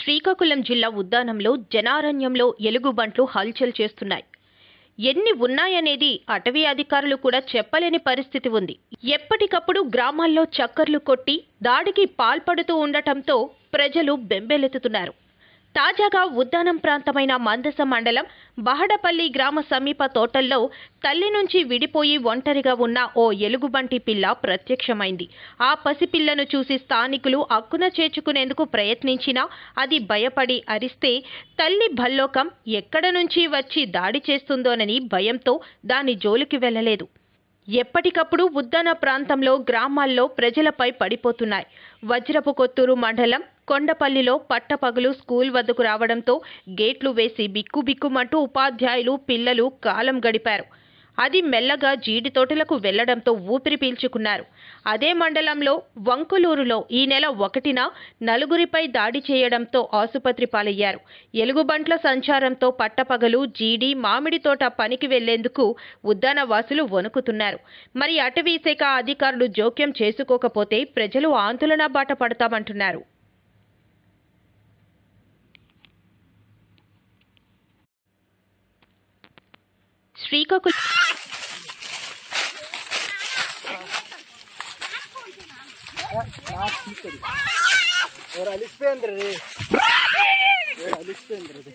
శ్రీకాకుళం జిల్లా ఉద్దానంలో జనారణ్యంలో ఎలుగుబంట్లు హల్చల్ చేస్తున్నాయి. ఎన్ని ఉన్నాయనేది అటవీ అధికారులు కూడా చెప్పలేని పరిస్థితి ఉంది. ఎప్పటికప్పుడు గ్రామాల్లో చక్కర్లు కొట్టి దాడికి పాల్పడుతూ ఉండటంతో ప్రజలు బెంబేలెత్తుతున్నారు. తాజాగా ఉద్దానం ప్రాంతమైన మందస మండలం బహడపల్లి గ్రామ సమీప తోటల్లో తల్లి నుంచి విడిపోయి ఒంటరిగా ఉన్న ఓ ఎలుగుబంటి పిల్ల ప్రత్యక్షమైంది. ఆ పసిపిల్లను చూసి స్థానికులు అక్కున చేర్చుకునేందుకు ప్రయత్నించినా అది భయపడి అరిస్తే తల్లి భల్లోకం ఎక్కడ నుంచి వచ్చి దాడి చేస్తుందోనని భయంతో దాని జోలికి వెళ్ళలేదు. ఎప్పటికప్పుడు ఉద్దాన ప్రాంతంలో గ్రామాల్లో ప్రజలపై పడిపోతున్నాయి. వజ్రపు కొత్తూరు మండలం కొండపల్లిలో పట్టపగలు స్కూల్ వద్దకు రావడంతో గేట్లు వేసి బిక్కుబిక్కుమంటూ ఉపాధ్యాయులు పిల్లలు కాలం గడిపారు. అది మెల్లగా జీడి తోటలకు వెళ్ళడంతో ఊపిరి పీల్చుకున్నారు. అదే మండలంలో వంకులూరులో ఈ నెల ఒకటిన నలుగురిపై దాడి చేయడంతో ఆసుపత్రి పాలయ్యారు. ఎలుగుబంట్ల సంచారంతో పట్టపగలు జీడి మామిడి తోట పనికి వెళ్ళేందుకు ఉద్దానవాసులు వణుకుతున్నారు. మరి అటవీ శాఖ అధికారులు జోక్యం చేసుకోకపోతే ప్రజలు ఆందోళన బాట పడతామంటున్నారు. శ్రీకాకుళం ಅವ್ರು ಅಲಿಸ್ಪೇ ಅಂದ್ರೆ ರೀ ಅವ್ರು ಅಲಿಸ್ಪೇ ಅಂದ್ರೆ ರೀ